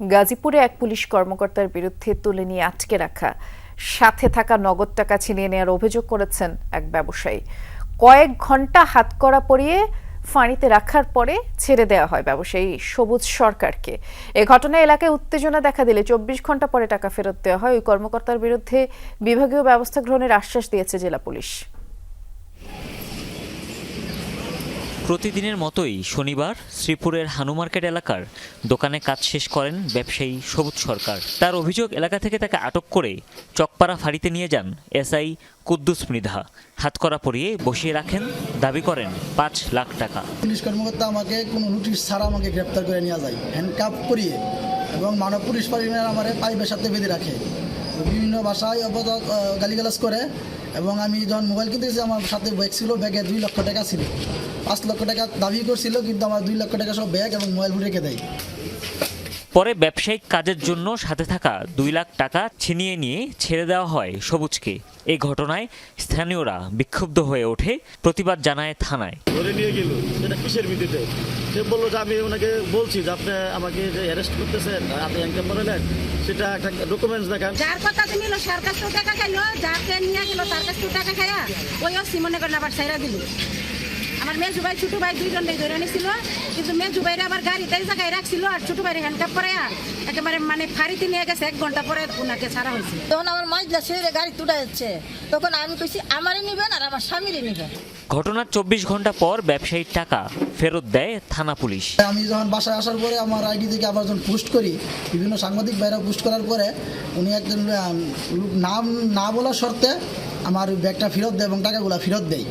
গাজীপুরে এক পুলিশ কর্মকর্তার বিরুদ্ধে তুলে নিয়ে আটকে রাখা। সাথে থাকা নগদ টাকা ছিনিয়ে নেওয়ার অভিযোগ করেছেন এক ব্যবসায়ী। কয়েক ঘণ্টা হাতকড়া পরিয়ে ফাঁড়িতে রাখার পরে ছেড়ে দেওয়া হয় ব্যবসায়ী সবুজ সরকারকে। এ ঘটনায় এলাকায় উত্তেজনা দেখা দিলে চব্বিশ ঘণ্টা পরে টাকা ফেরত দেওয়া হয়। ওই কর্মকর্তার বিরুদ্ধে বিভাগীয় ব্যবস্থা গ্রহণের আশ্বাস দিয়েছে জেলা পুলিশ। প্রতিদিনের মতোই শনিবার শ্রীপুরের হানু মার্কেট এলাকার দোকানে কাজ শেষ করেন ব্যবসায়ী সবুজ সরকার। তার অভিযোগ এলাকা থেকে তাকে আটক করে চকপাড়া ফাঁড়িতে নিয়ে যান এসআই কুদ্দুস মৃধা। হাতকড়া পরিয়ে বসিয়ে রাখেন দাবি করেন পাঁচ লাখ টাকা। পুলিশ কর্মকর্তা আমাকে কোনো নোটিশ ছাড়া আমাকে গ্রেপ্তার করে নিয়ে যায়। হ্যান্ডকাপ করিয়ে এবং মানব পুলিশ পরিমাণ আমার পাইপের সাথে বেঁধে রাখে। বিভিন্ন ভাষায় অপবাদ আহ, গালিগালাজ করে এবং আমি যখন মোবাইল কিনতে গেছি আমার সাথে ব্যাগ ছিল ব্যাগে দুই লক্ষ টাকা ছিল। পাঁচ লক্ষ টাকা দাবি করছিল, কিন্তু আমার দুই লক্ষ টাকা সব ব্যাগ এবং মোবাইল রেখে দেয়। পরে ব্যবসায়িক কাজের জন্য সাথে থাকা দুই লাখ টাকা ছিনিয়ে নিয়ে ছেড়ে দেওয়া হয় সবুজকে। এই ঘটনায় স্থানীয়রা বিক্ষুব্ধ হয়ে ওঠে প্রতিবাদ জানায় থানায়। ধরে নিয়ে গেল। সেটা কিসের ভিত্তিতে? সে বলল যে আমি ওনাকে বলছি যে আপনি আমাকে যে অ্যারেস্ট করতেছেন আপনি হ্যান্ডকাপ করালেন সেটা একটা ডকুমেন্টস দেখান। যার কথা তুমি লো সার কাছ থেকে টাকা খাইলো যাকে নিয়ে গেল তার কাছ টাকা খাইয়া ওইও সিমনে করে আবার সাইরা দিল। আমার মেজু ভাই ছোট ভাই দুইজন ধরে নিছিল। কিন্তু মেজু ভাইরে আবার গাড়িতে এই জায়গায় রাখছিল আর ছোট ভাইরে হ্যান্ডকাপ করাইয়া একেবারে মানে ফাড়িতে নিয়ে গেছে। এক ঘণ্টা পরে ওনাকে ছাড়া হয়েছে। তখন আমার মাইজলা ছেড়ে গাড়ি তুলে যাচ্ছে। তখন আমি কইছি আমারই নিবেন আর আমার স্বামীরই নিবেন। ঘটনার চব্বিশ ঘণ্টা পর ব্যবসায়ীর টাকা ফেরত দেয় থানা পুলিশ। আমি যখন বাসায় আসার পরে আমার আইডি থেকে আবার যখন পোস্ট করি বিভিন্ন সাংবাদিক বাইরে পোস্ট করার পরে উনি একজন নাম না বলার শর্তে আমার ব্যাগটা ফেরত দেয় এবং টাকাগুলো ফেরত দেয়।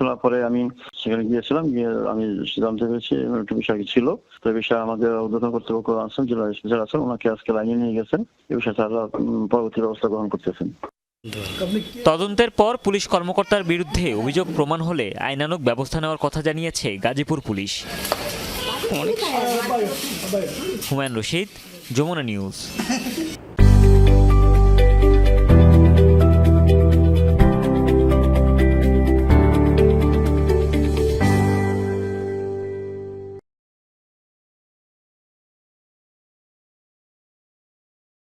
শোনার পরে আমি সেখানে গিয়েছিলাম, গিয়ে আমি জানতে পেরেছি একটা বিষয় ছিল। তো বিষয়ে আমাদের উদ্বোধন কর্তৃপক্ষ আছেন, জেলা স্পেশাল আছেন, ওনাকে আজকে লাইনে নিয়ে গেছেন। এই বিষয়ে তারা পরবর্তী ব্যবস্থা গ্রহণ করতেছেন। তদন্তের পর পুলিশ কর্মকর্তার বিরুদ্ধে অভিযোগ প্রমাণ হলে আইনানুগ ব্যবস্থা নেওয়ার কথা জানিয়েছে গাজীপুর পুলিশ। হুমায়ুন রশিদ, যমুনা নিউজ।